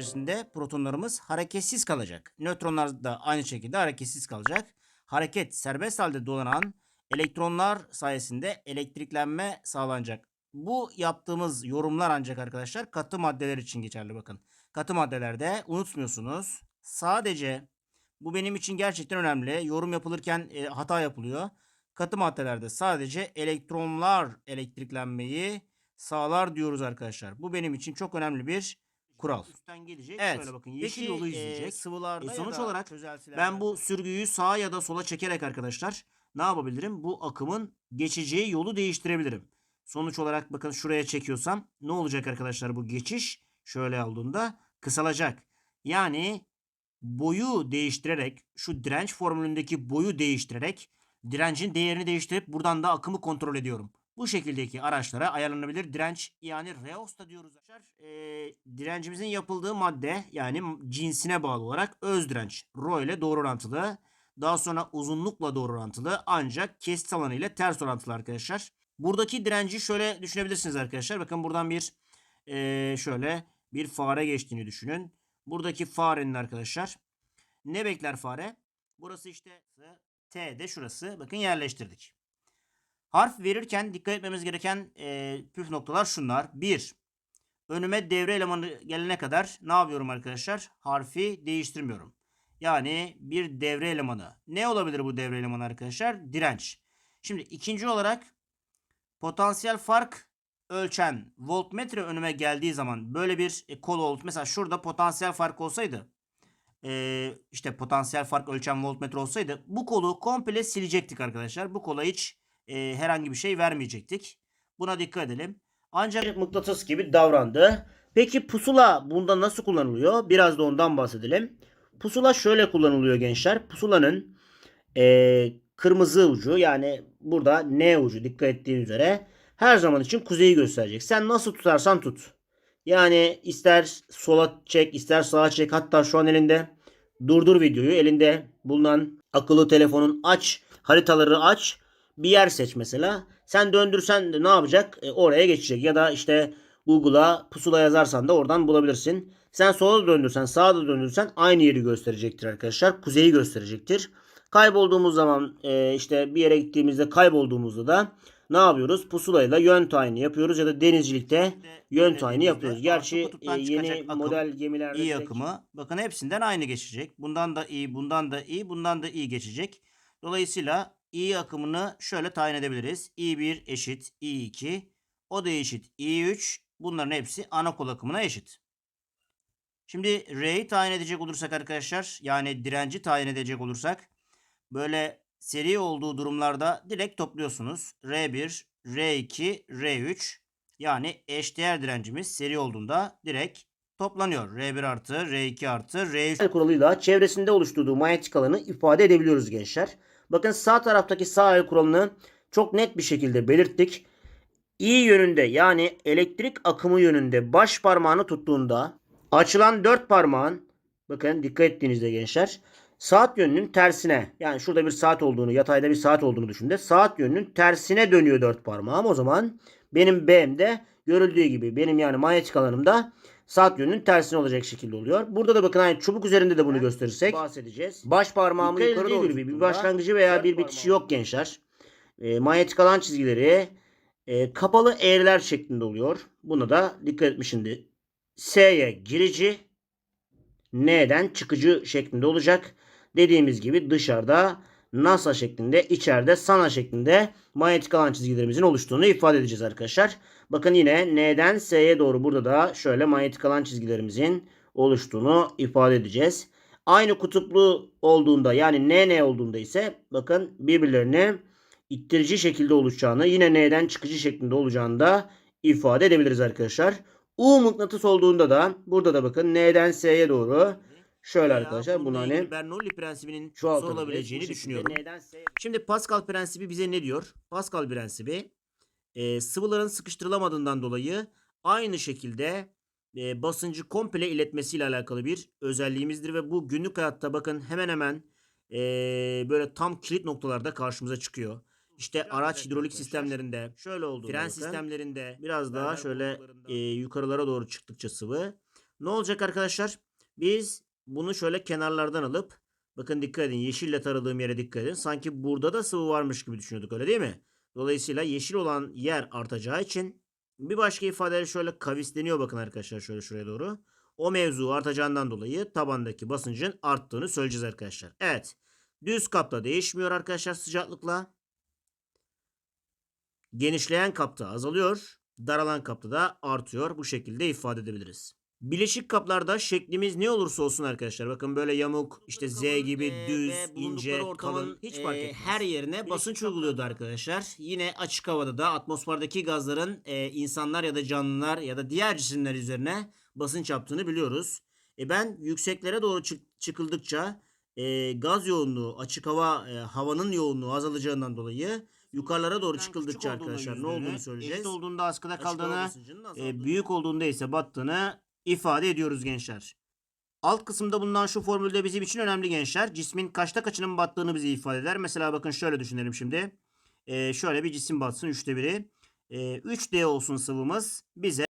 içerisinde protonlarımız hareketsiz kalacak. Nötronlar da aynı şekilde hareketsiz kalacak. Hareket serbest halde dolanan elektronlar sayesinde elektriklenme sağlanacak. Bu yaptığımız yorumlar ancak arkadaşlar katı maddeler için geçerli bakın. Katı maddelerde unutmuyorsunuz. Sadece bu benim için gerçekten önemli. Yorum yapılırken e, hata yapılıyor. Katı maddelerde sadece elektronlar elektriklenmeyi sağlar diyoruz arkadaşlar. Bu benim için çok önemli bir kural. Üstten gelecek. Evet. Şöyle bakın Peki, yeşil yolu e, izleyecek. sıvılarda e, sonuç olarak Ben bu sürgüyü sağa ya da sola çekerek arkadaşlar ne yapabilirim? Bu akımın geçeceği yolu değiştirebilirim. Sonuç olarak bakın şuraya çekiyorsam ne olacak arkadaşlar bu geçiş? Şöyle olduğunda kısalacak. Yani boyu değiştirerek şu direnç formülündeki boyu değiştirerek direncin değerini değiştirip buradan da akımı kontrol ediyorum. Bu şekildeki araçlara ayarlanabilir direnç yani reosta diyoruz. arkadaşlar. Ee, direncimizin yapıldığı madde yani cinsine bağlı olarak öz direnç rho ile doğru orantılı. Daha sonra uzunlukla doğru orantılı ancak kesit alanı ile ters orantılı arkadaşlar. Buradaki direnci şöyle düşünebilirsiniz arkadaşlar. Bakın buradan bir ee, şöyle bir fare geçtiğini düşünün. Buradaki farenin arkadaşlar ne bekler fare? Burası işte T de şurası. Bakın yerleştirdik. Harf verirken dikkat etmemiz gereken e, püf noktalar şunlar. 1. Önüme devre elemanı gelene kadar ne yapıyorum arkadaşlar? Harfi değiştirmiyorum. Yani bir devre elemanı. Ne olabilir bu devre elemanı arkadaşlar? Direnç. Şimdi ikinci olarak potansiyel fark ölçen voltmetre önüme geldiği zaman böyle bir e, kol oldu. Mesela şurada potansiyel fark olsaydı işte potansiyel fark ölçen voltmetre olsaydı bu kolu komple silecektik arkadaşlar. Bu kola hiç e, herhangi bir şey vermeyecektik. Buna dikkat edelim. Ancak mıknatıs gibi davrandı. Peki pusula bunda nasıl kullanılıyor? Biraz da ondan bahsedelim. Pusula şöyle kullanılıyor gençler. Pusulanın e, kırmızı ucu yani burada N ucu dikkat ettiğin üzere her zaman için kuzeyi gösterecek. Sen nasıl tutarsan tut. Yani ister sola çek ister sağa çek hatta şu an elinde durdur videoyu elinde bulunan akıllı telefonun aç haritaları aç bir yer seç mesela. Sen döndürsen ne yapacak? E, oraya geçecek ya da işte Google'a pusula yazarsan da oradan bulabilirsin. Sen sola döndürsen sağa da döndürsen aynı yeri gösterecektir arkadaşlar. Kuzeyi gösterecektir. Kaybolduğumuz zaman e, işte bir yere gittiğimizde kaybolduğumuzda da ne yapıyoruz? Pusulayla yön tayini yapıyoruz ya da denizcilikte yön tayini yapıyoruz. Gerçi e, yeni akım, model gemilerde iyi akımı. Bakın hepsinden aynı geçecek. Bundan da iyi, bundan da iyi, bundan da iyi geçecek. Dolayısıyla iyi akımını şöyle tayin edebiliriz. I1 eşit I2. O da eşit I3. Bunların hepsi ana kol akımına eşit. Şimdi R'yi tayin edecek olursak arkadaşlar yani direnci tayin edecek olursak böyle seri olduğu durumlarda direkt topluyorsunuz. R1, R2, R3 yani eşdeğer direncimiz seri olduğunda direkt toplanıyor. R1 artı, R2 artı, R3 El kuralıyla çevresinde oluşturduğu manyetik alanı ifade edebiliyoruz gençler. Bakın sağ taraftaki sağ el kuralını çok net bir şekilde belirttik. I yönünde yani elektrik akımı yönünde baş parmağını tuttuğunda açılan dört parmağın bakın dikkat ettiğinizde gençler saat yönünün tersine yani şurada bir saat olduğunu yatayda bir saat olduğunu düşünün de saat yönünün tersine dönüyor dört parmağım. O zaman benim B'mde görüldüğü gibi benim yani manyetik alanımda saat yönünün tersine olacak şekilde oluyor. Burada da bakın aynı çubuk üzerinde de bunu gösterirsek bahsedeceğiz. Baş parmağımın Dikkat yukarı edildiği doğru gibi bir bir başlangıcı veya bir bitişi yok gençler. E, manyetik alan çizgileri e, kapalı eğriler şeklinde oluyor. Buna da dikkat etmişimdir. S'ye girici, N'den çıkıcı şeklinde olacak. Dediğimiz gibi dışarıda NASA şeklinde, içeride Sana şeklinde manyetik alan çizgilerimizin oluştuğunu ifade edeceğiz arkadaşlar. Bakın yine N'den S'ye doğru burada da şöyle manyetik alan çizgilerimizin oluştuğunu ifade edeceğiz. Aynı kutuplu olduğunda yani NN olduğunda ise bakın birbirlerini ittirici şekilde oluşacağını yine N'den çıkıcı şeklinde olacağını da ifade edebiliriz arkadaşlar. U mıknatıs olduğunda da burada da bakın N'den S'ye doğru şöyle arkadaşlar bunu hani Bernoulli prensibinin sorulabileceğini düşünüyorum. N'den S'ye Şimdi Pascal prensibi bize ne diyor? Pascal prensibi e, sıvıların sıkıştırılamadığından dolayı aynı şekilde e, basıncı komple iletmesiyle alakalı bir özelliğimizdir ve bu günlük hayatta bakın hemen hemen e, böyle tam kilit noktalarda karşımıza çıkıyor. İşte araç hidrolik sistemlerinde, şöyle oldu. Fren sistemlerinde biraz daha şöyle e, yukarılara doğru çıktıkça sıvı Ne olacak arkadaşlar? Biz bunu şöyle kenarlardan alıp bakın dikkat edin yeşille taradığım yere dikkat edin. Sanki burada da sıvı varmış gibi düşünüyorduk öyle değil mi? Dolayısıyla yeşil olan yer artacağı için bir başka ifadeyle şöyle kavisleniyor bakın arkadaşlar şöyle şuraya doğru. O mevzu artacağından dolayı tabandaki basıncın arttığını söyleyeceğiz arkadaşlar. Evet. Düz kapta değişmiyor arkadaşlar sıcaklıkla. Genişleyen kapta azalıyor. Daralan kapta da artıyor. Bu şekilde ifade edebiliriz. Bileşik kaplarda şeklimiz ne olursa olsun arkadaşlar. Bakın böyle yamuk, işte Z gibi e, düz, ince, kalın hiç e, fark etmez. her yerine basınç uyguluyordu arkadaşlar. Yine açık havada da atmosferdeki gazların e, insanlar ya da canlılar ya da diğer cisimler üzerine basınç yaptığını biliyoruz. E ben yükseklere doğru çık- çıkıldıkça e, gaz yoğunluğu, açık hava e, havanın yoğunluğu azalacağından dolayı yukarılara doğru Küçük çıkıldıkça arkadaşlar ne yüzdüğünü, olduğunu söyleyeceğiz. Eşit olduğunda askıda kaldığını, e, büyük olduğunda ise battığını ifade ediyoruz gençler. Alt kısımda bulunan şu formülde bizim için önemli gençler. Cismin kaçta kaçının battığını bize ifade eder. Mesela bakın şöyle düşünelim şimdi. E, şöyle bir cisim batsın üçte biri. E, 3D olsun sıvımız bize